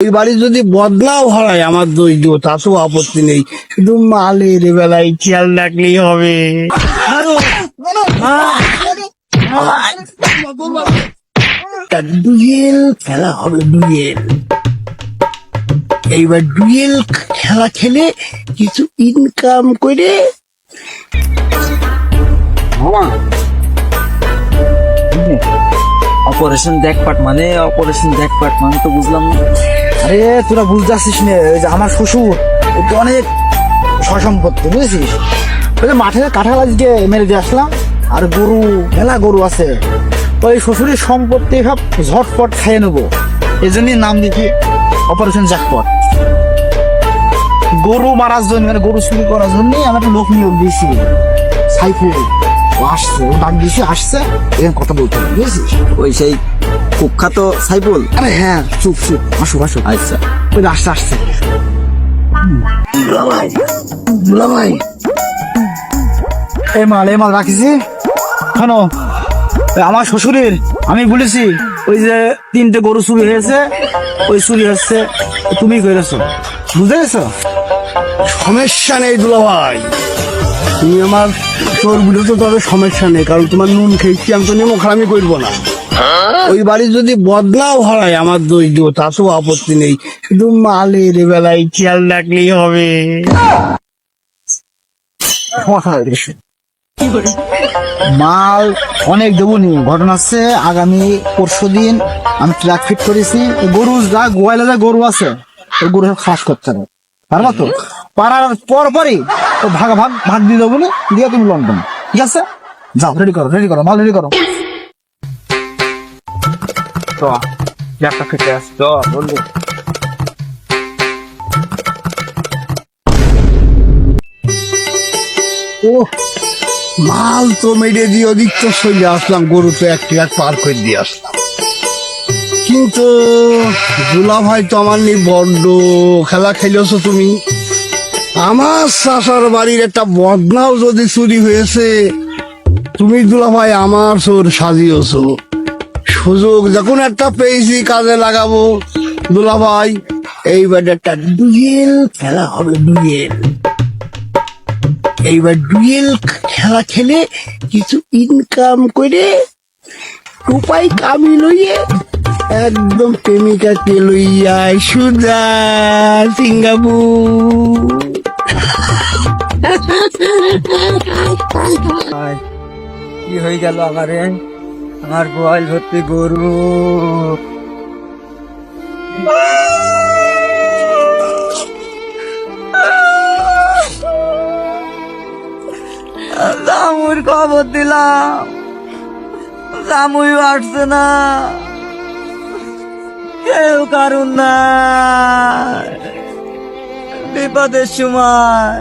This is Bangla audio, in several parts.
ওই বাড়ি যদি বদলাও হয়, আমার দিব তাতেও আপত্তি নেই। শুধু মালের বেলায় খেয়াল রাখলেই হবে। ডুয়েল খেলা হবে, ডুয়েল। এইবার ডুয়েল খেলা খেলে কিছু ইনকাম করে অপারেশন দেখপাট মানে অপারেশন দেখপাট মানে তো বুঝলাম আরে, তোরা বুঝতে পারছিস না যে আমার শ্বশুর ও তো অনেক সসম্পত্তি বুঝেছিস? ওই মাঠে কাঁঠাল আজকে মেরে দিয়ে আসলাম, আর গরু, মেলা গরু আছে। ওই শ্বশুরের সম্পত্তি সব ঝটপট খাইয়ে নেব। এই জন্যই নাম দিচ্ছি অপারেশন জ্যাকপট গরু মারার জন্য মানে গরু চুরি করার জন্যই আমি একটা লোক নিয়োগ দিয়েছি, সাইফুল। ও আসছে ও ডাক দিয়েছি আসছে। এখানে কথা বলতে হবে বুঝেছিস? ওই সেই কুখ্যাত সাইফুল? আরে হ্যাঁ চুপ চুপ আসো আসো। আচ্ছা। ওই আসছে আসছে। দুলাভাই দুলাভাই। এই মাল এই মাল রাখিছি। ওই আমার শ্বশুরের আমি বলেছি ওই যে তিনটে গরু চুরি হয়েছে ওই চুরি হচ্ছে তুমি করেছ বুঝতে গেছো সমস্যা নেই দুলাভাই। তুমি আমার তোর বুঝে তো তবে সমস্যা নেই কারণ তোমার নুন খেয়েছি আমি তো নেমো খারামি করব না। ওই বাড়ি যদি বদনাও হয় আমার দোষ দিব তাতেও আপত্তি নেই। শুধু মালের বেলায় খেয়াল রাখলেই হবে। হয়ে। মাল অনেক দেবো নি ঘটনা আছে। আগামী পরশু দিন আমি ট্রাক ফিট করেছি। গরু যা গোয়ালে যা গরু আছে ওই গরু সব খাস করতে হবে। পারবা তো পারার পর ও ভাগ ভাগ ভাগ দিয়ে দেবো না দিয়ে তুমি লন্ডন ঠিক আছে? যাও রেডি করো রেডি করো মাল রেডি করো। তো তো বললি ও মাল তো মেরে দিয়ে ওদিক তো সইলে আসলাম গরু তো এক ট্রাক পার করে দিয়ে আসলাম। কিন্তু দুলা ভাই তো আমার নি বড্ড খেলা খেলেছো তুমি। আমার শাসার বাড়ির একটা বদনাও যদি চুরি হয়েছে, তুমি দুলাভাই আমার চোর সাজিয়েছো। সুযোগ যখন একটা পেয়েছি, কাজে লাগাবো। দুলা ভাই, এইবার একটা ডুয়েল খেলা হবে, ডুয়েল। এইবার ডুয়েল খেলা খেলে কিছু ইনকাম করে উপায় কামি লইয়ে একদম প্রেমিকাকে লইয়া সুদা সিঙ্গাপুর। কি হয়ে গেল আমারে? আমার গোয়াল ভর্তি গরু। জামুর খবর দিলাম। জামুই আসছে না। কেউ কারণ না বিপদের সময়।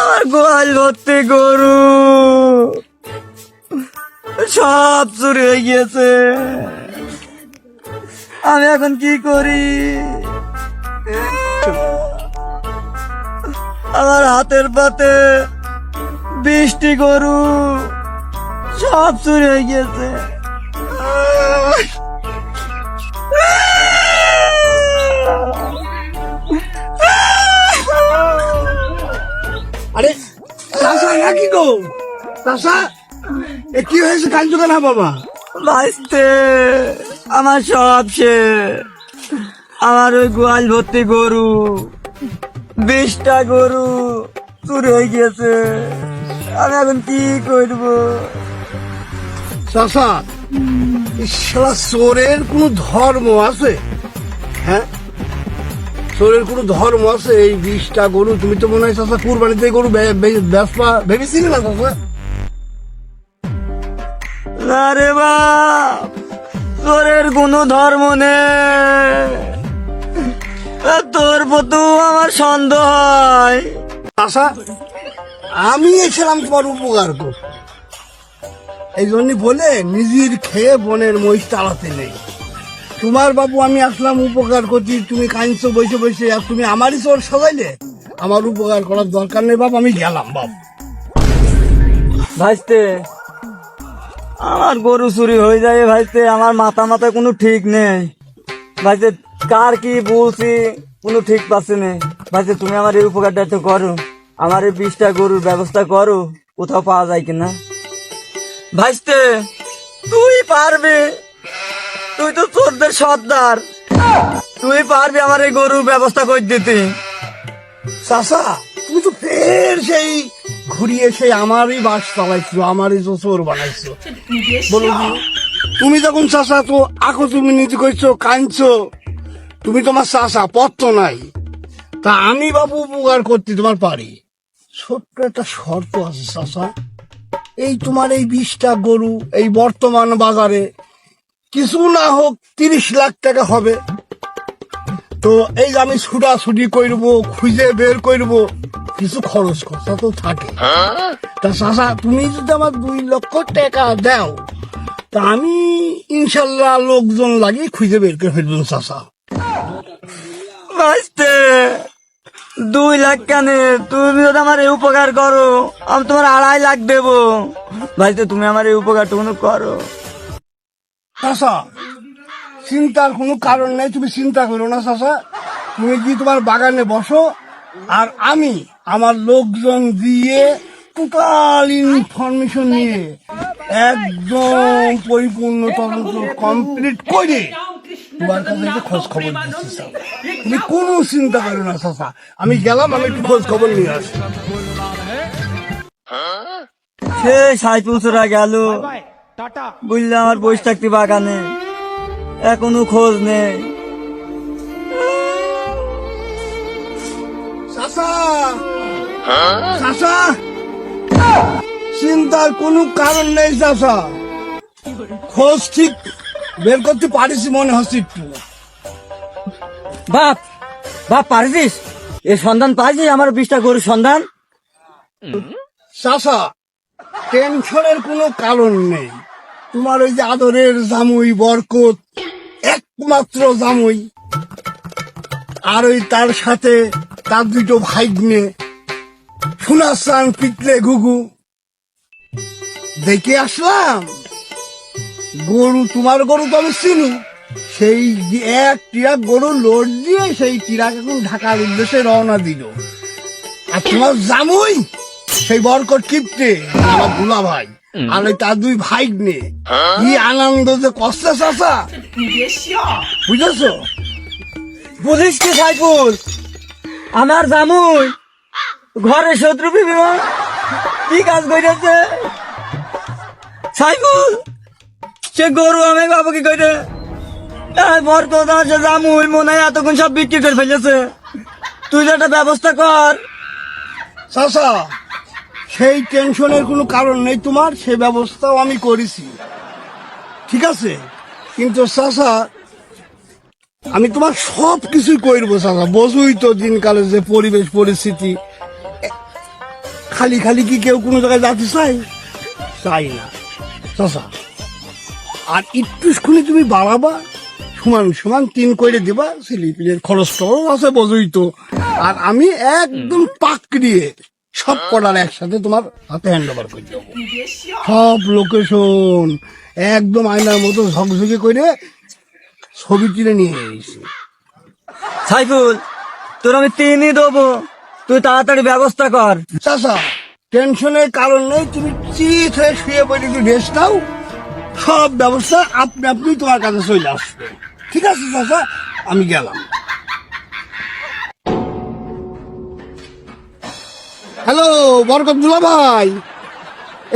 আর গোয়াল ভর্তি গরু। সব চুরি হয়ে গিয়েছে। আমি এখন কি করি? আমার হাতের পাতে বৃষ্টি গরু। সব চুরি হয়ে গিয়েছে। আরে চাষা নাকি গো? চাষা এ কি হয়েছে? কাঞ্চু কেনা বাবা। বাঁচতে আমার সব শেষ। আমার ওই গোয়াল ভর্তি গরু বিশটা গরু চুরি হয়ে গিয়েছে। আমি এখন কি করব চাষা শালা চোরের কোনো ধর্ম আছে? হ্যাঁ? চোরের কোনো ধর্ম আছে? এই বিষটা গরু তুমি তো মনে হয় চাষা কুরবানিতে গরু ব্যবসা ভেবেছিলে না চাষা না রে বাপ তোরের কোনো ধর্ম নেই। তোর প্রতি আমার সন্দেহ হয়। আশা আমি এসেছিলাম তোমার উপকার কর এই জন্য বলে নিজের খেয়ে বনের মহিষ তাড়াতে নেই। তোমার বাবু, আমি আসলাম, উপকার করছি, তুমি কাঁদছো, বসে বসে, আর তুমি আমারই চোর সাজাইলে? আমার উপকার করার দরকার নেই বাপ আমি গেলাম বাপ ভাইস্তে, আমার গরু চুরি হয়ে যায় ভাইতে আমার মাথা মাথায় কোনো ঠিক নেই। ভাইতে কার কি বলছি, কোনো ঠিক পাচ্ছে না ভাইতে তুমি আমার এই উপকারটা একটু করো, আমার এই বিষটা গরুর ব্যবস্থা করো, কোথাও পাওয়া যায় কিনা? ভাইস্তে, তুই পারবি তুই তো চোরদের সর্দার। তুই পারবি আমার এই গরুর ব্যবস্থা করে দিতে। চাচা, তুমি তো ফের সেই ঘুরিয়ে সেই আমারই বাস চালাইছো, আমারই তো চোর বানাইছো। বলো তুমি যখন চাচা তো আকো তুমি নিজে কইছো, কাঁদছো, তুমি তোমার চাষা পথ নাই। তা আমি বাবু উপকার করতে তোমার পারি। ছোট্ট একটা শর্ত আছে, চাচা। এই তোমার এই বিষটা গরু এই বর্তমান বাজারে কিছু না হোক তিরিশ লাখ টাকা হবে। তো এই আমি ছুটাছুটি করব, খুঁজে বের করব। কিছু খরচ খরচা তো থাকে। তা চাচা, তুমি যদি আমার দুই লক্ষ টাকা দাও, তা আমি ইনশাল্লাহ লোকজন লাগিয়ে খুঁজে বের করে ফেলব ভাইস্তে দুই লাখ কানে? তুমি যদি আমার এই উপকার করো, আমি তোমার আড়াই লাখ দেবো। ভাইতে, তুমি আমার এই উপকার উপকারটুকু করো। চাচা, চিন্তার কোনো কারণ নেই, তুমি চিন্তা করো না চাচা। তুমি কি তোমার বাগানে বসো, আর আমি আমার লোকজন দিয়ে টোটাল ইনফরমেশন নিয়ে একদম পরিপূর্ণ তদন্ত কমপ্লিট করে তোমার কাছে একটু খোঁজ খবর দিচ্ছি তুমি কোনো চিন্তা করো না চাচা। আমি গেলাম, আমি একটু খোঁজ খবর নিয়ে আসি। সে সাইকেল চোরা গেল। বুঝলে আমার বসে থাকতে বাগানে? এখনও খোঁজ নেই। চিন্তার কোনো কারণ নেই চাচা। খোঁজ ঠিক বের করতে পারিস মনে হচ্ছে একটু। বাপ বাপ পারছিস? এ সন্ধান পাইছিস আমার বিশটা গরুর সন্ধান? চাচা টেনশনের কোনো কারণ নেই। তোমার ওই যে আদরের জামুই, বরকত, একমাত্র জামুই। আর ওই তার সাথে তার দুটো ভাই ভাইগ্নে সোনাসান পিতলে ঘুঘু। দেখে আসলাম, গরু, তোমার গরু তো আমি চিনি। সেই এক টিরাক গরু লোড দিয়ে সেই টিরাক এখন ঢাকার উদ্দেশ্যে রওনা দিল। আর তোমার জামুই, সেই বরকট কিপটে, আমার দুলা ভাই আর ওই তার দুই ভাই নে। কি আনন্দ যে কষ্ট চাষা বুঝেছ? বুঝিস কি সাইফুল? আমার জামুই ঘরে শত্রু বিমান কি কাজ করেছে সাইফুল সে গরু আমি বাবু কি করে বর কথা সে জামুই মনে হয় এতক্ষণ সব বিক্রি করে ফেলেছে। তুই তো একটা ব্যবস্থা কর। চাষা সেই টেনশনের কোনো কারণ নেই তোমার, সে ব্যবস্থাও আমি করেছি। ঠিক আছে? কিন্তু চাষা আমি তোমার সব কিছুই করব চাষা বোঝুই তো দিনকালে যে পরিবেশ, পরিস্থিতি। খালি খালি কি কেউ কোনো জায়গায় যেতে চাই চাই না। চাষা আর একটু শুনে তুমি বাড়াবা, সমান সমান তিন করে দিবা স্লিপিলের খরচটাও আছে বোঝুই তো। আর আমি একদম পাক দিয়ে সব কটার একসাথে তোমার হাতে হ্যান্ড ওভার করে দেবো। সব লোকেশন একদম আয়নার মতো ঝকঝকে করে ছবি তুলে নিয়ে এসেছি। সাইফুল তোর আমি তিনই দেবো। তুই তাড়াতাড়ি ব্যবস্থা কর। চাষা টেনশনের কারণ নেই তুমি চিত হয়ে শুয়ে পড়ে একটু রেস্ট নাও। সব ব্যবস্থা আপনি আপনি তোমার কাছে চলে আসবে। ঠিক আছে চাষা আমি গেলাম। হ্যালো বরকতুল্লা ভাই।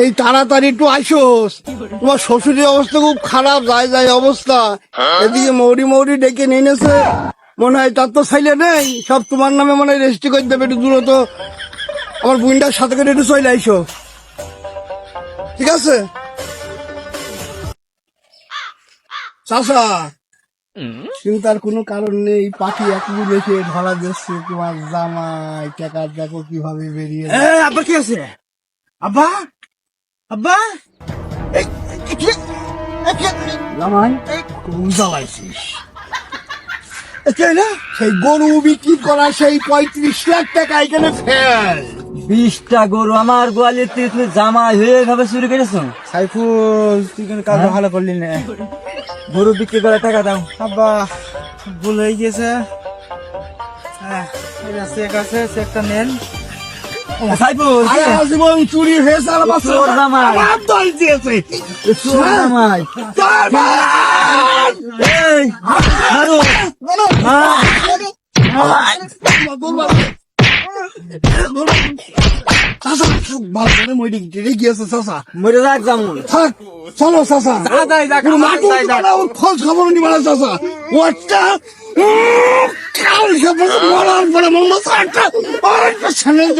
এই তাড়াতাড়ি একটু আইসোস। তোমার শ্বশুরের অবস্থা খুব খারাপ যায় যায় অবস্থা। এদিকে মৌরি মৌরি ডেকে নিয়ে এনেছে। মনে হয় তার তো সাইলে নেই। সব তোমার নামে মনে হয় রেজিস্ট্রি করে দেবে, একটু দূরত। আমার বোনটার সাথে করে একটু চলে আইসো। ঠিক আছে? চাষা চিন্তার কোনো কারণ নেই। পাখি একটু দেখে ধরা দিচ্ছে। তোমার জামাই টাকা দেখো কীভাবে বেরিয়ে আব্বা কি আছে? আব্বা? আব্বা? জামাই? না? সেই গরু বিক্রি করা সেই পঁয়ত্রিশ লাখ টাকা এখানে ফেল। বিশটা গরু আমার তুমি জামাই হয়ে এভাবে চুরি করেছ? সাইফুল তুই কেন কাজ ভালো করলি না? গরু বিক্রি করে টাকা দাও। আব্বা ভুল হয়ে গেছে হ্যাঁ চেক আছে চেকটা নেন। আজীবন চুরি হয়েছে মারো হ্যাঁ। চাচা। মরে রাখ জামুন। থাক, চলো চাচা। যাই। দিবা না, খোঁজ খবর নিবা চাচা। ওটা,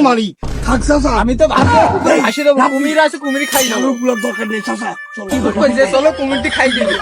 মনে। থাক, চাচা। আমি তো কুমির আছে কুমির খাই না দরকার নেই, চাচা। চলো। চলো কুমিরটি খাই দেবে